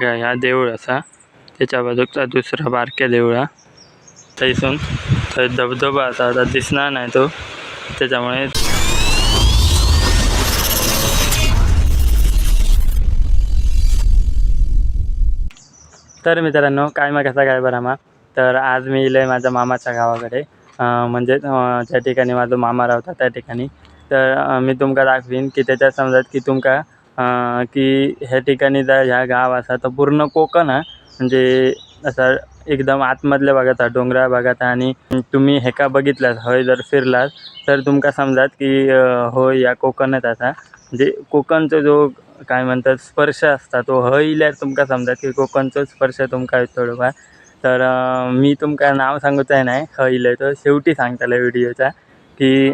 बघा ह्या देऊळ असा. त्याच्या बाजूचा दुसरा बारक्या देवळा. थंयसून थंय धबधबा असा आता दिसणार नाही तो. त्याच्यामुळे तर मित्रांनो काय मग कसा काय बरं मा तर आज मी इले माझ्या मामाच्या गावाकडे. म्हणजे ज्या त्या ठिकाणी माझा मामा राहता त्या ठिकाणी. तर मी तुमका दाखवीन की त्याच्यात समजात की तुमका की ह्या ठिकाणी जर ह्या गाव असा तर पूर्ण कोकण हा. म्हणजे असं एकदम आतमधल्या भागात आहे डोंगराळ भागात आहे आणि तुम्ही हेका बघितलात हय जर फिरलात तर तुमका समजात की होय या कोकणात असा. म्हणजे कोकणचा जो काय म्हणतात स्पर्श असता तो हयल्यार तुमका समजात की कोकणचो स्पर्श तुमका येतो थोडंफार तर मी तुमका नाव सांगूच आहे नाही हयले तर शेवटी सांगताले व्हिडिओचा. की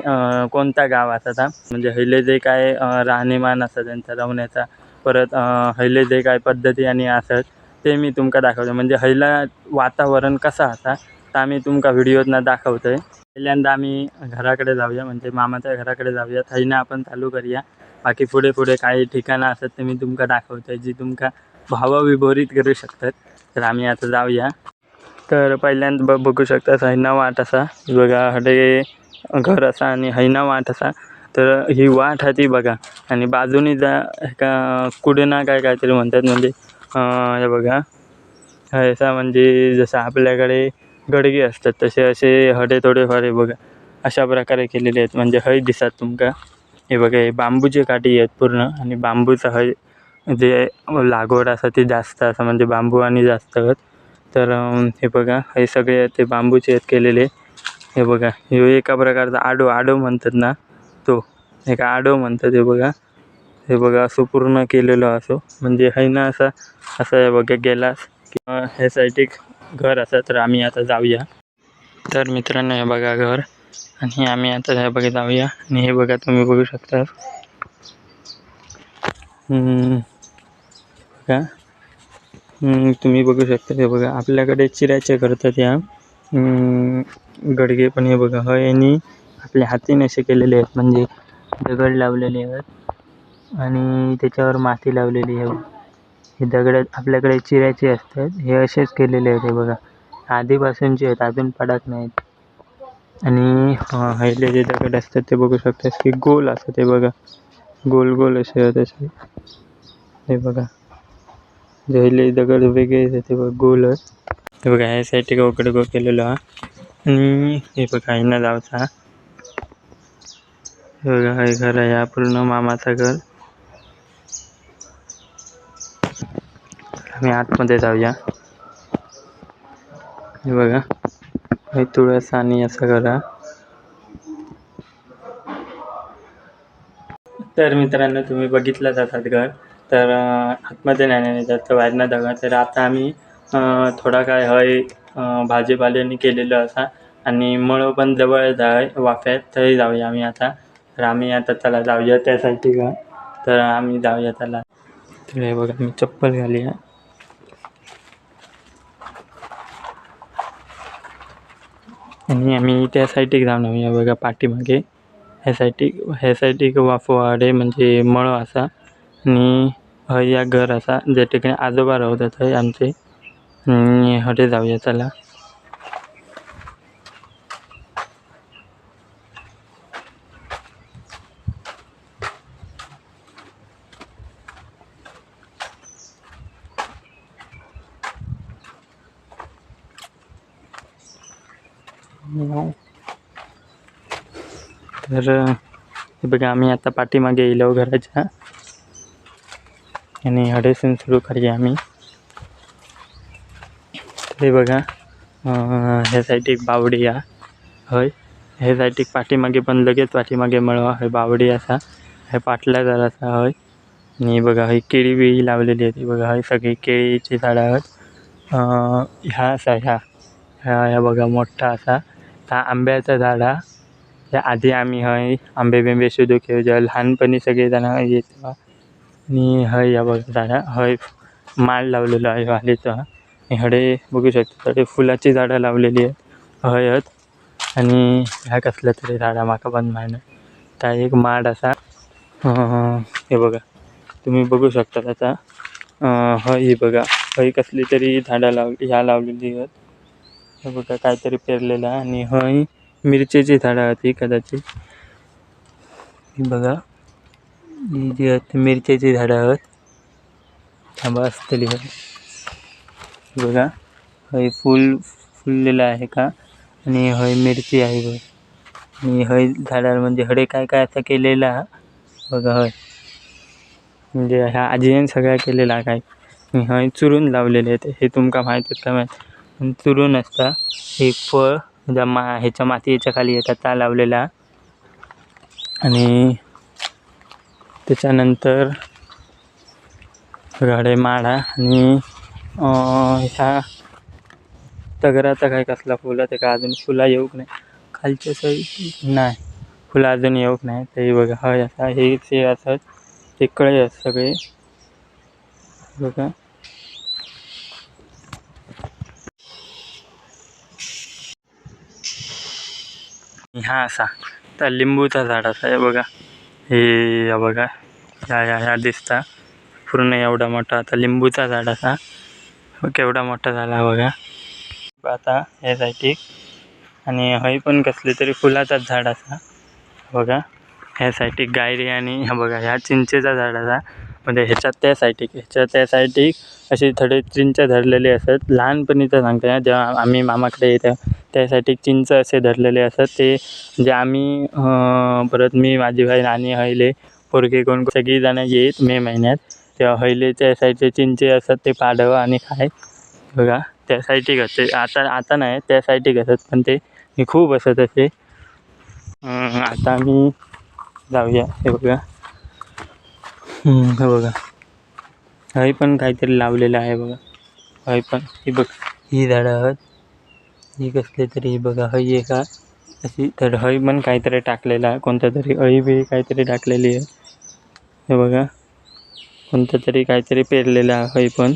कोणता गाव असा म्हणजे हयले जे काय राहणीमान असं त्यांचा राहण्याचा परत हयले जे काय पद्धती आणि असत ते मी तुमका दाखवतो म्हणजे हयला वातावरण कसं असा तर आम्ही तुमका व्हिडिओतना आहे पहिल्यांदा आम्ही घराकडे जाऊया म्हणजे मामाच्या घराकडे जाऊया. थैनं आपण चालू करूया. बाकी पुढे पुढे काही ठिकाणं असतात ते मी तुमका दाखवतो आहे जी तुमका भावविभोरित करू शकतात. तर आम्ही आता जाऊया. तर पहिल्यांदा ब बघू शकता थैना वाट असा. बघा हडे घर असा आणि हैना वाट असा. तर ही वाट हा ती बघा. आणि बाजूनी जा एका कुडना काय काहीतरी म्हणतात म्हणजे हे बघा. असा म्हणजे जसं आपल्याकडे गडगे असतात तसे असे हडे थोडेफार हे बघा. अशा प्रकारे केलेले आहेत. म्हणजे हय दिसतात तुमका. हे बघा हे बांबूचे काठी आहेत पूर्ण. आणि बांबूचं हय जे लागवड असं ते जास्त असं म्हणजे बांबू आणि जास्त तर हे बघा हे सगळे ते बांबूचे आहेत केलेले. हे बघा हे एका प्रकारचा आडो आडो म्हणतात ना तो. एका आडो म्हणतात हे बघा. हे बघा असं पूर्ण केलेलो असो. म्हणजे है ना असा असा हे बघा गेलास किंवा हे साईड एक घर असं तर आम्ही आता जाऊया. तर मित्रांनो हे बघा घर. आणि आम्ही आता हे बघा जाऊया. आणि हे बघा तुम्ही बघू शकता. बघा. तुम्ही बघू शकता हे बघा. आपल्याकडे चिरायचे करतात या. गडगे पण हे बघा हय यांनी आपल्या हातीने असे केलेले आहेत. म्हणजे दगड लावलेले आहेत आणि त्याच्यावर माती लावलेली आहे. हे दगड आपल्याकडे चिऱ्याचे असतात. हे असेच केलेले आहेत हे बघा. आधीपासूनचे आहेत अजून पडत नाहीत. आणि हयले जे दगड असतात ते बघू शकतात की गोल असतात ते बघा. गोल गोल असे असे. हे बघा. जे हयले दगड वेगळे ते बघा गोल आहेत. हे बघा ह्या साईड उकडे गो केलेलो हा. आणि हे बघा हिना गावचा हे बघा हे घर आहे हा पूर्ण मामाचं घर. आम्ही आतमध्ये जाऊया. हे बघा हे तुळस आणि असं करा तर मित्रांनो तुम्ही बघितलं जातात घर. तर आतमध्ये नाही नाही जात बाहेरनं जागा. तर आता आम्ही थोडा काय हय अं, भाजीपाल्याने केलेलं असा आणि मळ पण जवळच आहे वाफ्यात तरी जाऊया आम्ही आता. तर आम्ही आता त्याला जाऊया त्यासाठी का? तर आम्ही जाऊया त्याला. तर हे बघा मी चप्पल घाली आहे आणि आम्ही त्या साईटीक जाऊन येऊया बघा पाठीमागे. ह्या सायटीक ह्या साईडीक वाफवाडे म्हणजे मळो असा. आणि हय या घर असा ज्या ठिकाणी आजोबा राहतात थंय आमचे. आणि हटे जाऊया चला तर हे बघा आम्ही आता पाठीमागे येलो घराच्या. आणि हडेसून सुरू करूया आम्ही. हे बघा हे साईड एक बावडी या हय. ह्या साईड एक पाठीमागे पण लगेच पाठीमागे मळवा. हय बावडी असा हे पाटल्या जर असा हय. आणि बघा हय केळी बिळी लावलेली आहे ती. बघा हय सगळी केळीची झाडं आहेत. ह्या असा ह्या. ह्या ह्या बघा मोठा असा. आता आंब्याचं झाड. हा त्या आधी आम्ही हय आंबे बिंबे शोधू जेव्हा लहानपणी सगळेजण हय येत आणि हय या बघा झाडा. हय माळ लावलेलो आहे वालीचं. आणि हडे बघू शकता थोडे फुलाची झाडं लावलेली आहेत. हय आणि ह्या कसल्या तरी झाडां माका पण माहिती त्या एक माड असा. हे बघा. तुम्ही बघू शकता त्याचा. हय बघा. हय कसली तरी झाडं लावली ह्या लावलेली आहेत. हे बघा काहीतरी पेरलेलं आहे आणि हय मिरचीची झाडं आहेत ही कदाचित. ही बघा ही जी आहेत ती मिरचीची झाडं आहेत. थांबा असतली हय हे. बघा हय फुल फुललेलं आहे का? आणि हय मिरची आहे बघ. आणि हय झाडांमध्ये हडे काय काय असं केलेलं हा बघा हय म्हणजे ह्या आजीने सगळ्या केलेला काय? हय चुरून लावलेले आहेत. हे तुमका माहीत आहेत का माहीत? चुरून असतं. हे फळ ज्या मा ह्याच्या मातीच्या खाली येतात त्या लावलेला. आणि त्याच्यानंतर गाडे माळा आणि ह्या तगराचा काय कसला फुलं ते का अजून फुला येऊक नाही. खालचे सही नाही. फुलं अजून येऊक नाही. ते बघा हय असा हे ते असत ते कळे सगळे. बघा. हा असा. त्या लिंबूचा झाड असा आहे बघा. हे या बघा. ह्या ह्या ह्या दिसता. पूर्ण एवढा मोठा आता लिंबूचा झाड असा केवढा मोठा झाला बघा. आता ह्यासाठी आणि हय पण कसले तरी फुलाचाच झाड असा. बघा. ह्यासाठी गायरी आणि ह्या बघा ह्या चिंचेचा झाड असा. म्हणजे ह्याच्यात त्या साईटिक ह्याच्या त्या साईटिक अशी थोडे चिंच धरलेली असत. लहानपणीचं सांगता जेव्हा आम्ही मामाकडे येतं त्यासाठी चिंच असे धरलेले असत ते जे आम्ही परत मी माझी बहीण आणि हयले पोरगे कोण सगळी जण येत मे महिन्यात. तेव्हा हयलेच्या साईडचे चिंचे असतात ते पाडवं आणि खाय. बघा त्या साईटिक असते आता आता नाही त्या साईटिक असत पण ते मी खूप असत असे. आता मी जाऊया. हे बघा. हे बघा. हय पण काहीतरी लावलेलं आहे बघा. हय पण ही बघ. ही झाडं आहेत. हे कसली तरी बघा हय आहे का? अशी तर हय पण काहीतरी टाकलेला आहे. कोणत्या तरी अळी बिळी काहीतरी टाकलेली आहे. हे बघा कोणतं तरी काहीतरी पेरलेलं आहे हय पण.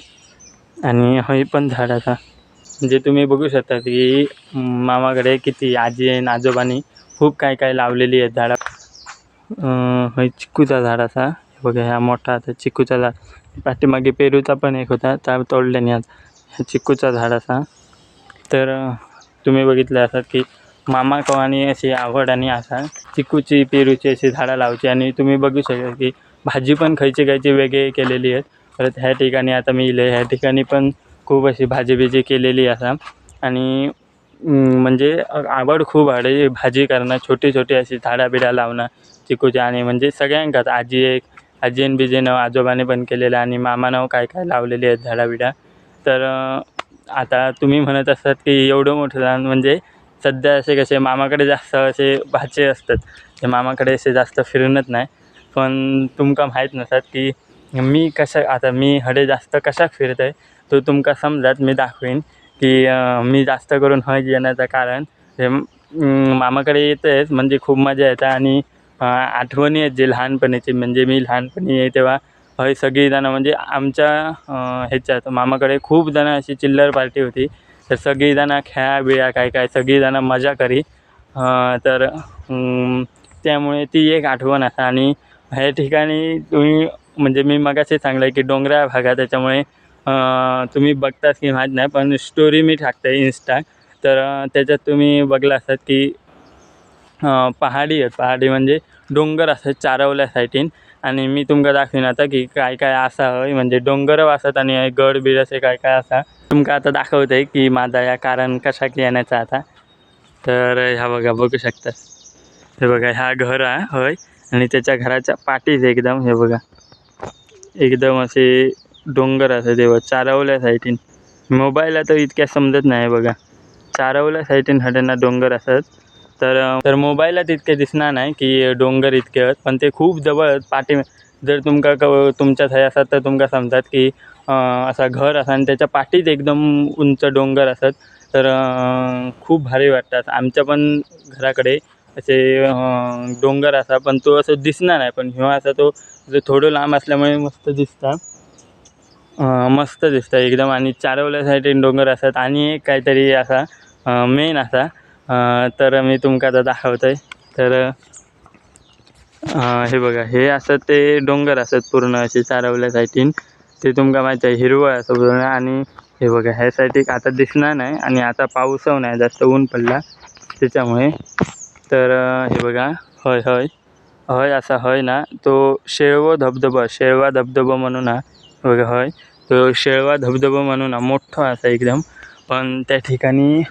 आणि हय पण झाड म्हणजे तुम्ही बघू शकता की मामाकडे किती आजी आणि आजोबांनी खूप काय काय लावलेली आहेत झाडं. हय चिक्कूचा झाड असा बघा ह्या मोठा आता चिक्कूचा झाड. पाठीमागे पेरूचा पण एक होता त्या तोडल्याने आज. ह्या चिक्कूचा झाड असा तर तुम्ही बघितलं असत की मामा कवानी अशी आवड आणि असा चिक्कूची पेरूची अशी झाडं लावची आणि तुम्ही बघू शकता की भाजी पण खयची खयची वेगळी केलेली आहेत. परत ह्या ठिकाणी आता मी इले ह्या ठिकाणी पण खूप अशी भाजी बिजी केलेली असा आणि म्हणजे आवड खूप आहे भाजी करणं छोटी छोटी अशी झाडं बिडा लावणं चिकूची आणि म्हणजे सगळ्यांकाच आजी एक आजीन बिजीनं आजोबाने पण केलेलं आणि मामानं काय काय लावलेली आहेत झाडा बिडा. तर आता तुम्ही म्हणत असतात की एवढं मोठं झाड म्हणजे सध्या असे कसे मामाकडे जास्त असे भाचे असतात. ते मामाकडे असे जास्त फिरणत नाही. पण तुमका माहीत नसतात की मी कशा आता मी हडे जास्त कशा फिरत आहे तो तुमका समजात मी दाखवीन की मी जास्त करून हज येण्याचं कारण हे मामाकडे येत आहेत म्हणजे खूप मजा येतं आणि आठवणी आहेत जे लहानपणीचे म्हणजे मी लहानपणी तेव्हा हय सगळीजणं. म्हणजे आमच्या ह्याच्यात मामाकडे खूप जणं अशी चिल्लर पार्टी होती. तर सगळीजणं खेळा बिळा काय काय सगळीजणं मजा करी. तर त्यामुळे ती एक आठवण असा. आणि ह्या ठिकाणी तुम्ही म्हणजे मी मगाशी सांगलं की डोंगराळ भागात त्याच्यामुळे तुम्ही बघताच की माहीत नाही पण स्टोरी मी टाकते इन्स्टा तर त्याच्यात तुम्ही बघला असतात की पहाडी आहेत पहाडी म्हणजे डोंगर असतात चारवल्या साईटीन आणि मी तुमका दाखवीन आता की काय काय असा हय म्हणजे डोंगर असत आणि गड बीड असे काय काय असा तुमका आता दाखवते की माझा या कारण कशाक येण्याचा आता. तर ह्या बघा बघू शकता. हे बघा ह्या घर आहे हय आणि त्याच्या घराच्या पाठीच एकदम हे बघा. एकदम असे डोंगर असं तेव्हा चारवल्या साईटीन. मोबाईलला तर इतक्या समजत नाही बघा. चारवल्या साईटीन हड्यांना डोंगर असत तर तर मोबाईलात इतके दिसणार नाही की डोंगर इतके आहेत पण ते खूप जवळ पाठी जर तुमका क तुमच्या थंय असतात तर तुमका समजात की असा घर असा आणि त्याच्या पाठीच एकदम उंच डोंगर असत. तर खूप भारी वाटतात. आमच्या पण घराकडे असे डोंगर असा पण तो असं दिसणार नाही. पण ह्यो असा तो जो थोडं लांब असल्यामुळे मस्त दिसता. मस्त दिसतं एकदम. आणि चारवल्या साईडीन डोंगर असतात आणि एक काहीतरी असा मेन असा तर मी तुमका आता दाखवतो आहे तर हे बघा हे असं ते डोंगर असत पूर्ण असे चारवल्या साईडीन ते तुमका माहिती आहे हिरवळ असं पूर्ण. आणि हे बघा ह्या साईड आता दिसणार नाही आणि आता पाऊसव नाही जास्त ऊन पडला त्याच्यामुळे. तर हे बघा हय हय. हय असा हय ना. तो शेळवो धबधबा शेळवा धबधबा म्हणून हा. बघा हय. तो शेळवा धबधबा म्हणून हा मोठा असा एकदम. पण त्या ठिकाणी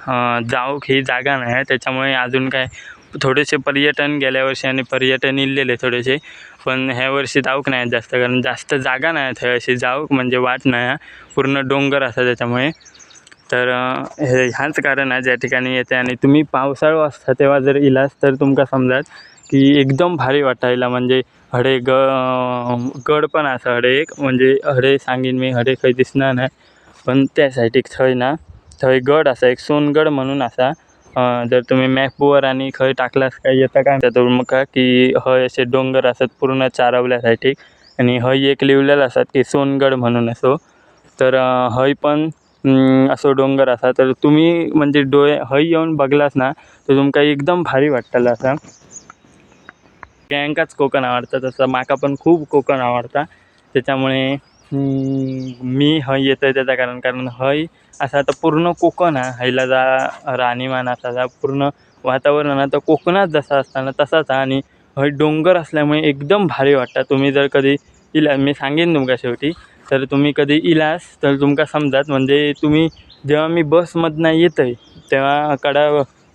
जाऊक ही जागा नाही आहे. त्याच्यामुळे अजून काय थोडेसे पर्यटन गेल्या वर्षी आणि पर्यटन इलेले थोडेसे. पण ह्या वर्षी जाऊक नाही जास्त कारण जास्त जागा नाही थंय अशी जाऊक म्हणजे वाट नाही आहे. पूर्ण डोंगर असा त्याच्यामुळे. तर हे ह्याच कारण आहे ज्या ठिकाणी येते आणि तुम्ही पावसाळा असता तेव्हा जर इलास तर तुमका समजात की एकदम भारी वाटायला. म्हणजे हडे ग गड पण असं हडे एक. म्हणजे हडे सांगीन मी हडे खंय दिसणार नाही. पण त्या सायडीक थंय ना थंय गड असा एक सोनगड म्हणून असा. जर तुम्ही मॅपवर आणि खंय टाकलास काय येता काय? म्हणता म्हाका की हय असे डोंगर असत पूर्ण चारवल्या सायटीक आणि हय एक लिवलेलं असतात की सोनगड म्हणून असो. तर हय पण असो डोंगर असा. तर तुम्ही म्हणजे डोळे हय येऊन बघलास ना तर तुमका एकदम भारी वाटतलं आसा सगळ्यांकाच कोकण आवडतं तसं. माका पण खूप कोकण आवडता. त्याच्यामुळे मी हय येतोय त्याचं कारण कारण हय असं आता पूर्ण कोकण आहे. हयला जा राहणीमान असा जा पूर्ण वातावरण आता कोकणात जसा असताना तसाच आहे. आणि हय डोंगर असल्यामुळे एकदम भारी वाटतं. तुम्ही जर कधी इला मी सांगेन तुमका शेवटी. तर तुम्ही कधी इलास तर तुमका समजात. म्हणजे तुम्ही जेव्हा मी बसमधनं येतोय तेव्हा कडा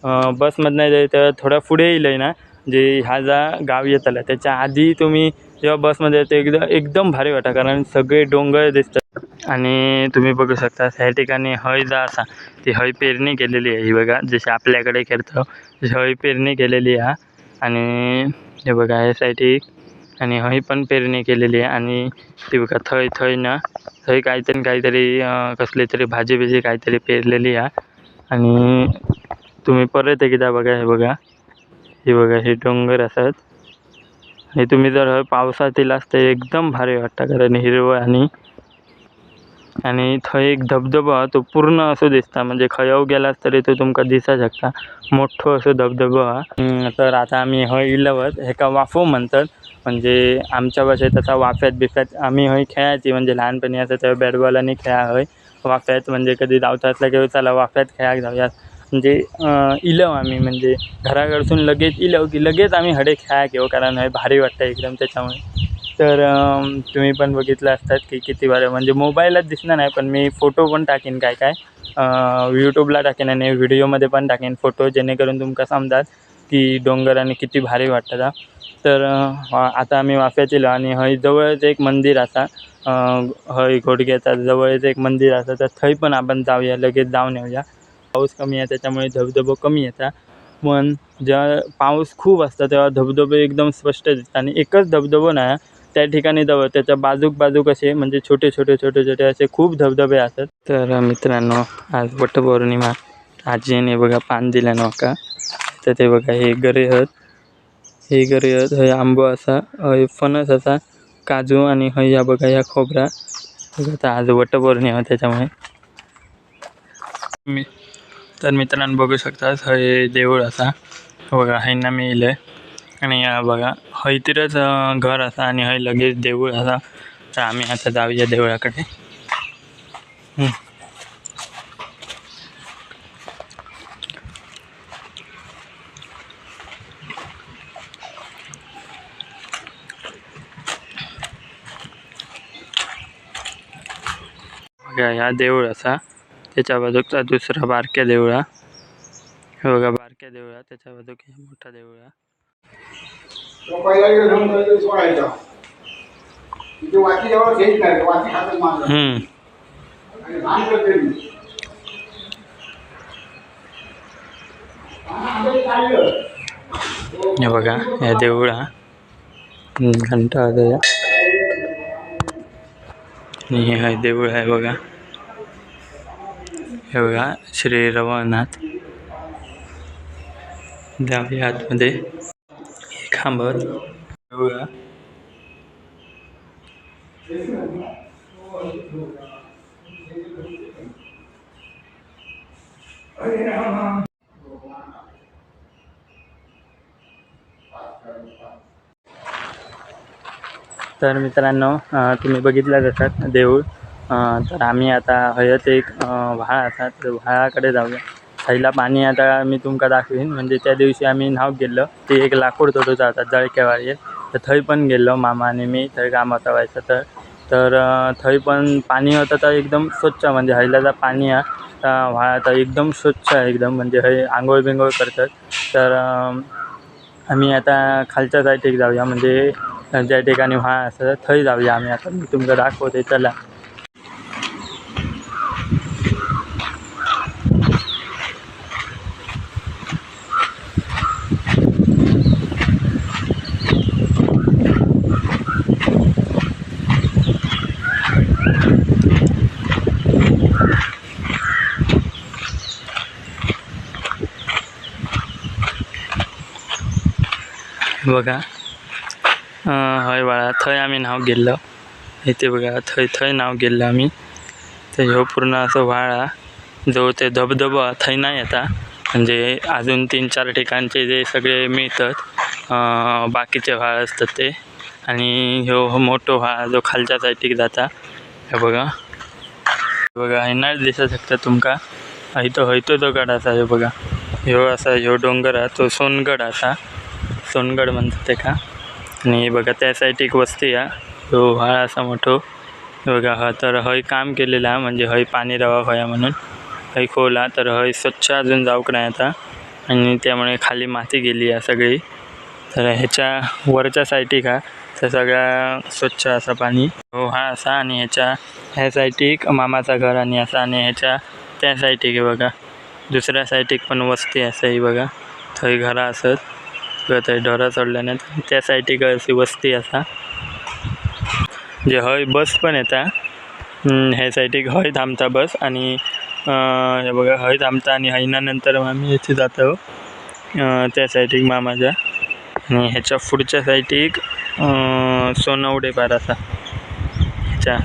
अं, बसमधनं येतोय तेव्हा थोडा पुढे येईल ना. जे ह्या जा गाव येतला त्याच्या आधी तुम्ही जेव्हा बसमध्ये येते एकदम एकदम भारी वाटा कारण सगळे डोंगर दिसतात. आणि तुम्ही बघू शकता ह्या ठिकाणी हय जा असा ती हय पेरणी केलेली आहे. ही बघा जशी आपल्याकडे करतो तशी हय पेरणी केलेली आहे. आणि हे बघा ह्यासाठी आणि हय पण पेरणी केलेली आहे. आणि ती बघा थंय थंय ना थंय काहीतरी काहीतरी कसली तरी भाजी बिजी काहीतरी पेरलेली आहे. आणि तुम्ही परत एकदा बघा हे बघा. हे बघा हे डोंगर असतात. आणि तुम्ही जर पावसात येलास तर एकदम भारी वाटतं कारण हिरवं आणि आणि थंय एक धबधबो हा तो पूर्ण असो दिसता. म्हणजे खंय गेलास तरी तो तुमका दिसा शकता. मोठो असो धबधबो. हा तर आता आम्ही हय इलवत हेका वाफो म्हणतात. म्हणजे आमच्या भाषेत तसा वाफ्यात बिफ्यात आम्ही हय खेळायची. म्हणजे लहानपणी असं तेव्हा बॅट बॉल आणि खेळा हय. वाफ्यात म्हणजे कधी धावता असला किंवा चला वाफ्यात खेळाक जाऊयात. म्हणजे इलव आम्ही. म्हणजे घराकडसून लगेच इलव की लगेच आम्ही हडे खेळाक येऊ कारण हय भारी वाटतं एकदम त्याच्यामुळे. तर तुम्ही पण बघितलं असतात की किती भारी. म्हणजे मोबाईलात दिसणार नाही पण मी फोटो पण टाकेन काय काय. यूट्यूबला टाकेन आणि व्हिडिओमध्ये पण टाकेन फोटो जेणेकरून तुमका समजात की डोंगर आणि किती भारी वाटतं तर आता आम्ही वाफ्यात येलो आणि हय जवळच एक मंदिर असा. हय घोडग्याचा जवळच एक मंदिर असा. तर थंय पण आपण जाऊया लगेच जाऊन येऊया. पाऊस कमी आहे त्याच्यामुळे धबधबो कमी येतात. पण जेव्हा पाऊस खूप असतो तेव्हा धबधबे एकदम स्पष्ट दिसतात. आणि एकच धबधबो नाही त्या ठिकाणी जवळ त्याच्या बाजूक बाजूक असे म्हणजे छोटे छोटे छोटे छोटे असे खूप धबधबे असतात. तर मित्रांनो आज वटपौर्णिमा. आजीने बघा पान दिलं नका तर ते बघा हे गरे हत हे गरे हत हे आंबो असा हे फणस असा काजू आणि हय या बघा या खोबरा. बघा आज वटपौर्णिमा त्याच्यामुळे. मी तर मित्रांनो बघू शकता हय देऊळ असा. बघा हायना मी इले आणि या बघा हयतीरच घर असा आणि हय लगेच देऊळ असा. तर आम्ही आता जाऊया देवळाकडे ह्या देऊळ असा. त्याच्या बाजूचा दुसरा बारक्या देवळा. हे बघा बारक्या देवळा त्याच्या बाजूक मोठा देवळा. हा. हे बघा हे देवळा. घंटा हे देऊळ आहे बघा. हे बघा श्री रवनाथ जाऊया आतमध्ये. हे खांबत देऊळा तर मित्रांनो तुम्ही बघितलं जातात देऊळ. तर आम्ही आता हयत एक व्हाळ असा तर व्हाळाकडे जाऊया. थंयला पाणी आता मी तुमका दाखवीन. म्हणजे त्या दिवशी आम्ही न्हाव गेल्लो ते एक लाकूड तोडूचा जातात जळकेवाळीत तर थंय पण गेल्लो मामा आणि मी. थंय काम होता व्हायचं तर. तर थंय पण पाणी होतं तर एकदम स्वच्छ. म्हणजे हयला पाणी हा तर व्हाळ तर एकदम स्वच्छ आहे एकदम. म्हणजे हय आंघोळ बिंघोळ करतात. तर आम्ही आता खालच्या साईडीक जाऊया. म्हणजे ज्या ठिकाणी व्हाळ असतं थंय जाऊया आम्ही आता. मी तुमका दाखवते. चला. बघा. हय बाळा थंय आम्ही नाव गेल्लो. इथे बघा थंय थंय नाव गेल्लो आम्ही. तर ह्यो पूर्ण असं व्हाळा जो ते धबधबो थंय नाही येता म्हणजे अजून तीन चार ठिकाणचे जे सगळे मिळतात बाकीचे व्हाळ असतात ते. आणि ह्यो मोठो व्हाळ जो खालच्या साईटीक जाता हे बघा. बघा हेनाच दिसू शकता तुमका. इथं हयतो जो गड असा हे बघा. ह्यो असा ह्यो डोंगर हा तो सोनगड असा. सोनगड म्हणतात ते का? आणि हे बघा त्या साईड एक वस्ती आहे. तो व्हाळ असा मोठो. बघा हा तर हय काम केलेला आहे. म्हणजे हय पाणी रवा होया म्हणून. हय खोला तर हय स्वच्छ अजून जाऊक नाही आता. आणि त्यामुळे खाली माती गेली आहे सगळी. तर ह्याच्या वरच्या साईडीक हा तर सगळा स्वच्छ असा पाणी. हो हा असा. आणि ह्याच्या ह्या साईटीक मामाचा घर आणि असा. आणि ह्याच्या त्या साईटीक आहे बघा. दुसऱ्या साईटीक पण वस्ती असं ही बघा. थंय घरा असत. किंवा थंय ढोरा चडल्याने त्या सायडीक अशी वस्ती आसा जे हय बस पण येता. हे सायडीक हय थांबता बस आणि हे बघा हय थांबता आणि हयना नंतर आम्ही येथे जातो. त्या सायडीक मामाच्या आणि ह्याच्या फुडच्या सायडीक सोनवडे पार असा. ह्याच्या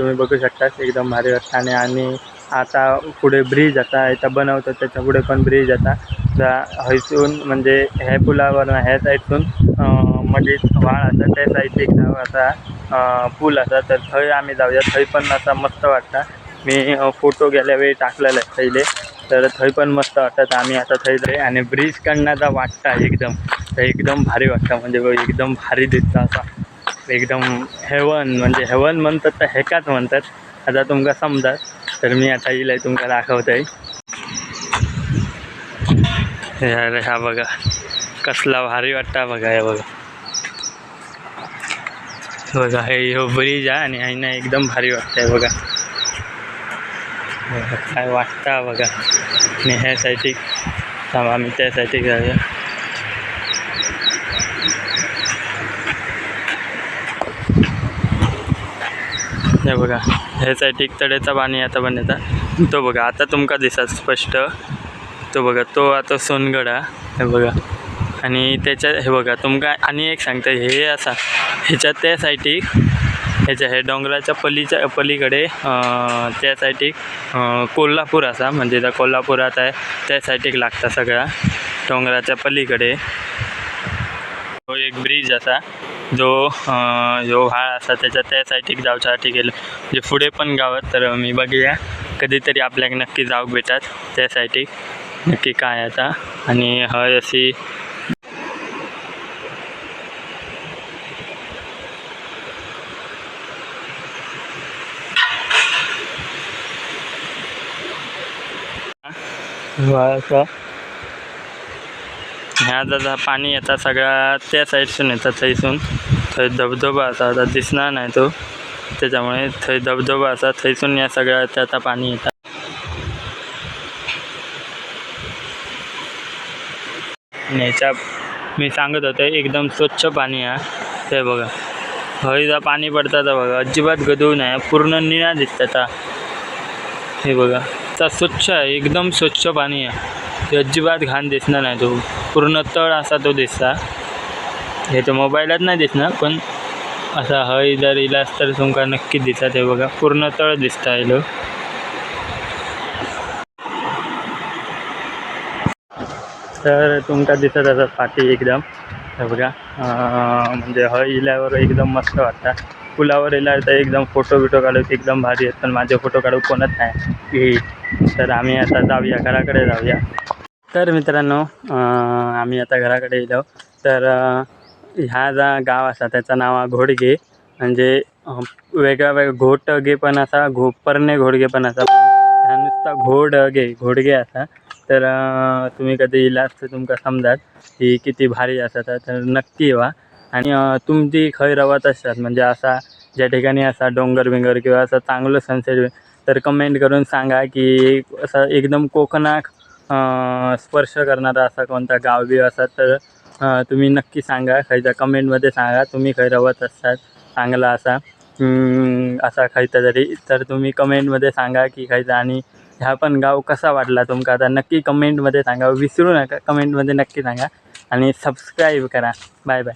तुम्ही बघू शकता एकदम भारी वाटतं आणि आता पुढे ब्रिज आता इथं बनवतात त्याच्या पुढे पण ब्रिज आता. हैसून म्हणजे ह्या पुलावर ह्या साईडसून मध्ये व्हाळ असा त्या साईडचे एकदम असा पूल असा. तर थंय आम्ही जाऊया. थंय पण असा मस्त वाटता. मी फोटो गेल्या वेळी टाकलेला आहे थैले तर थंय पण मस्त वाटतात आम्ही आता थंय जाय आणि ब्रिज आता वाटता एकदम. तर एकदम भारी वाटतं. म्हणजे बघ, एकदम भारी दिसतं असा. एकदम हेवन म्हणजे हेवन म्हणतात तर हेकाच म्हणतात. आता तुमका समजा तर मी आता येईल तुमका दाखवतोय. हे अरे हा बघा कसला भारी वाटता बघा हे बघा. बघा हे हो ब्रिज आहे आणि हायना एकदम भारी वाटतंय बघा काय वाटता बघा. आणि ह्यासाठी थांबा आम्ही त्यासाठी जाऊया. हे बघा हे सायडीक तडेचा पाणी आता पण येता तो बघा आता तुमका दिसत स्पष्ट. तो बघा तो आता सोनगड हे बघा. आणि त्याच्या हे बघा तुमका आणि एक सांगता हे असा ह्याच्या त्या सायटीक ह्याच्या हे डोंगराच्या पलीच्या पलीकडे त्या सायटीक कोल्हापूर असा म्हणजे त्या कोल्हापुरात आहे त्या सायटीक लागता सगळा डोंगराच्या पलीकडे. तो एक ब्रिज असा जो अं, ह्यो व्हाळ असा त्याच्या त्या साईडीक जावच्यासाठी गेलो म्हणजे पुढे पण गावात तर मी बघूया. कधीतरी आपल्याक नक्की जाऊक भेटात त्या साईडीक नक्की काय आता. आणि हय अशी व्हाळ असा ह्या जसा पाणी येता सगळ्या त्या साईडसून येता थंयसून थंय धबधबा असा आता दिसणार नाही तो. त्याच्यामुळे थंय धबधबा असा थंयसून या सगळ्या त्या पाणी येतात आणि ह्याच्या मी सांगत होतो एकदम स्वच्छ पाणी आहे ते बघा. हळीचा पाणी पडतं तर बघा. अजिबात गदू नाही. पूर्ण निळा दिसतात आता. हे बघा. तर स्वच्छ आहे. एकदम स्वच्छ पाणी आहे. अजिबात घाण दिसणार नाही तो. पूर्ण तळ असा तो दिसता हे तर मोबाईलात नाही दिसणार पण असा हय जर इलास तर तुमका नक्की दिसत हे बघा. पूर्ण तळ दिसता येलो तर तुमका दिसत असत पाठी एकदम. हे बघा म्हणजे हय इल्यावर एकदम मस्त वाटतं. पुलावर इल्यावर तर एकदम फोटो बिटो काढूक एकदम भारी आहेत पण माझे फोटो काढूक कोणच नाही. की तर आम्ही आता जाऊया घराकडे जाऊया. तर मित्रांनो आम्ही आता घराकडे येलो तर ह्या जा गाव असा त्याचं नाव आहे घोडगे. म्हणजे वेगळ्या वेगळा वेगळा घोटगे पण असा घोपरणे घोडगे पण असा. ह्या नुसता घोडगे घोडगे असा. तर तुम्ही कधी इलाज तर तुमका समजात की किती भारी असतात तर नक्की येवा. आणि तुमची खय रवत असतात. म्हणजे असा ज्या ठिकाणी असा डोंगर बिंगर किंवा असं चांगलं सनसेट तर कमेंट करून सांगा की असं एकदम कोकणात स्पर्श करणारा असा कोणता गाव बी असतात तर तुम्ही नक्की सांगा. खयच्या कमेंटमध्ये सांगा. तुम्ही खंय रवत असतात चांगला असा. असा खायचा तरी तर तुम्ही कमेंटमध्ये सांगा की खायचा. आणि ह्या पण गाव कसा वाटला तुमका? आता नक्की कमेंटमध्ये सांगा. विसरू नका. कमेंटमध्ये नक्की सांगा. आणि सबस्क्राईब करा. Bye bye